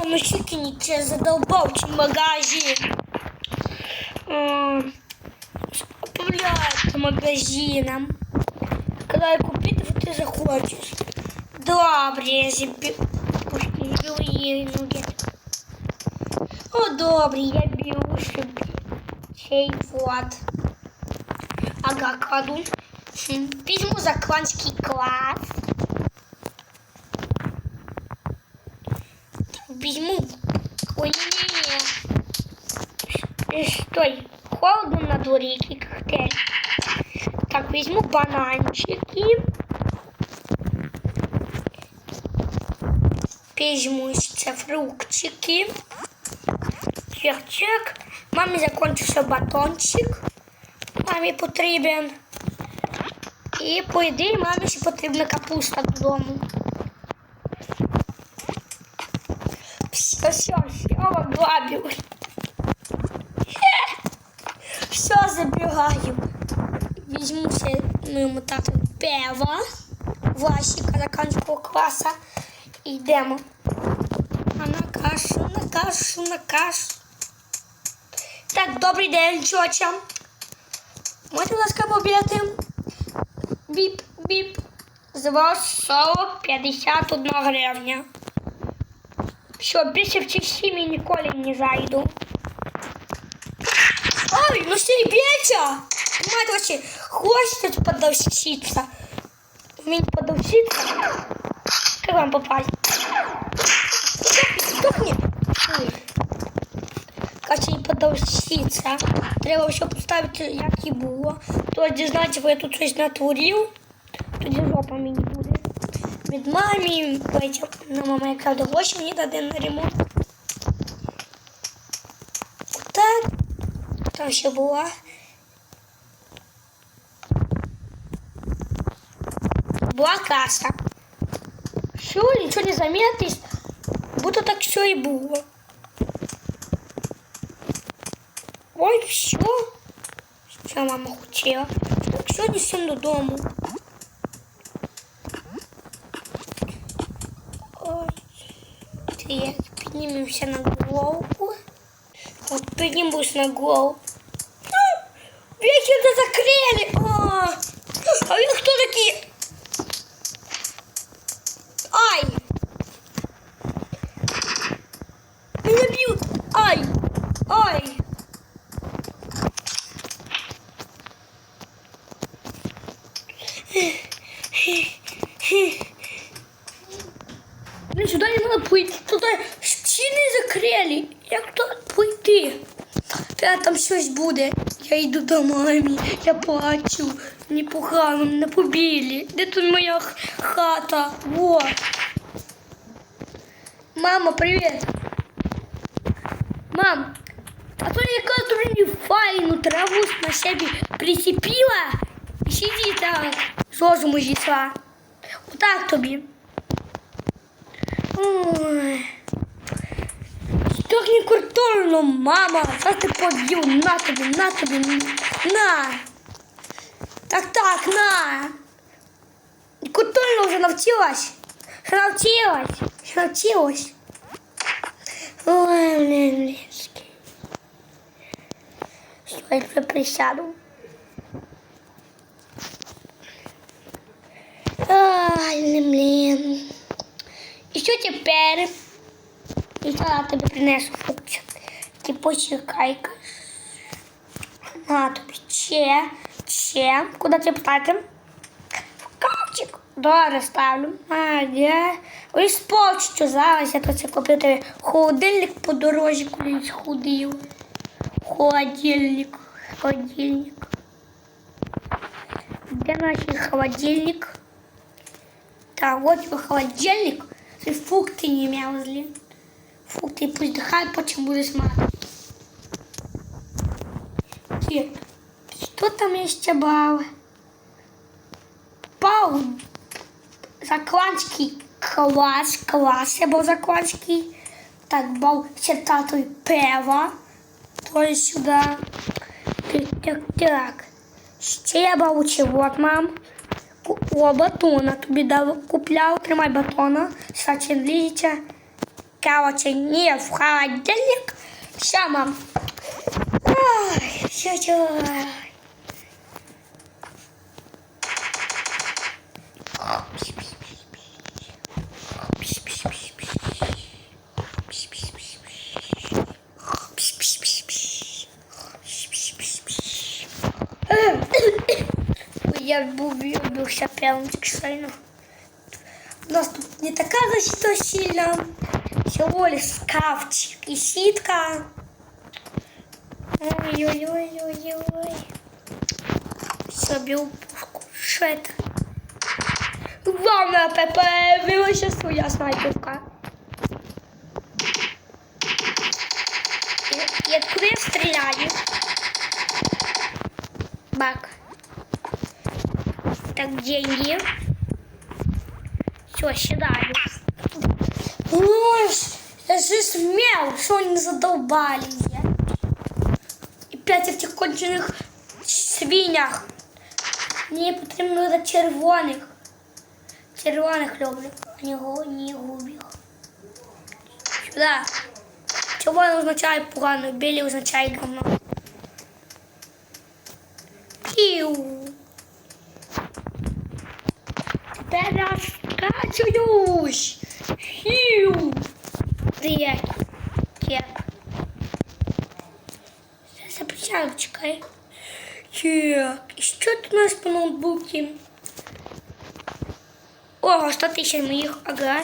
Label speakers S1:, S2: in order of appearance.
S1: О, ну чекните, задолбал чем магазин. М, Управляет магазином. Когда я купить, вот ты захочешь. Добре, заберу. О, добре, я беру собі цей вот. Ага, кладу. Хм, Візьму закладський клас. Ой, ні-ні-ні. Е, Стой, холодно на дворі, який коктейль. Так, візьму бананчики. Візьму ще фруктики. Чек-чек. Мамі закончився батончик. Мамі потрібен. І по ідеї мамі ще потрібна капуста додому. Все, все, все, обгладив. Все, забігаю. Візьму ще моєму тату пева. Власіка заканчивого класу. Йдемо. А на кашу, на кашу, на кашу. Так, добрий день, чоча. Можете, будь ласка, побігати? Біп, біп. З вас 40, 51 гривня. Все, більше в ці сім'ї ніколи не зайду. Ой, ну все, Петя! Мать вообще, хочет подавщица. Мне подавщица. Как вам попасть? Сдохни. Ой. Каче і подавщиця. Треба все поставити, як і було. То дізнається, бо я тут щось натворив. Тоді жопа мені буде. Від мамі, Петя, ну, мама яка до гроші мені даде на ремонт. Так. Там ще була. Була каса. Що, нічого не замітиш? Будто так все і було. Ой, все. Що мама хотіла? Так все несемо додому. Так, піднімемося на голову. Вот поднимусь на голову. Вечер-то закрыли. А, а вы кто такие? Ай! Меня бьют. Ай! Ай! Ну сюда не надо пойти, туда стіни закрили. Як тут пойти? Та там щось буде. Я йду до мамі, я плачу. Мені погано, мене побили. Де тут моя х- хата? Вот. Мама, привіт. Мам, а то яка ти мені файну траву на себе прицепила і сиди так з розуму зійшла. Отак тобі. Ой. Так не культурно, мама. Зараз ти поб'ю. На тобі, на тобі. На. Так, так, на. Культурно вже навчилась. Вже навчилась. Вже навчилась. Ой, блін, блінський. Що, я вже присяду. Ай, блін, блін. І що Я тобі принесу фрукт. Ти почекай-ка. На тобі ще, ще. Куди тебе птати? В капчик. Добре ставлю. А, де? Ось почту зараз я тут купив тобі холодильник по дорозі колись ходив. Холодильник. Холодильник. Де наш холодильник? Так, вот его холодильник. И фрукты не мерзли. Фрукты пусть дыхают, потом буду смотреть. Так, Что там еще было? Пау. Закладский класс. Класс я был закладский. Так, бал читати пева. То есть сюда. Так, так, так. Ще я бавучи, вот, мам. Ку- О, батона тобі дав, купляв, тримай батона. Сачі ліжеча. Короче, не в холодильник. Все, мам. Ай, чуть-чуть. Я був вибився прямо так сильно. У нас тут не така защита сильна Всего лишь шкафчик и ситка. Ой-ой-ой-ой-ой. Собі пушку. Що это? Вам на ПП вилася своя снайперка. І, і откуда я стріляю? Бак. Так, деньги. Все, считаю. Ой, я же смел, что они задолбали. И пять этих конченых свинях. Мені потрібно до червоних. Червоних люблю, а не, не губих. Сюда. Червоний означає погано, білий означає говно. Піу. Тепер я скачуюсь. Піу. Привет. Кеп. Сейчас я присяду, чекай. Так, і що тут у нас по ноутбуці? О, 100 тисяч моїх, ага.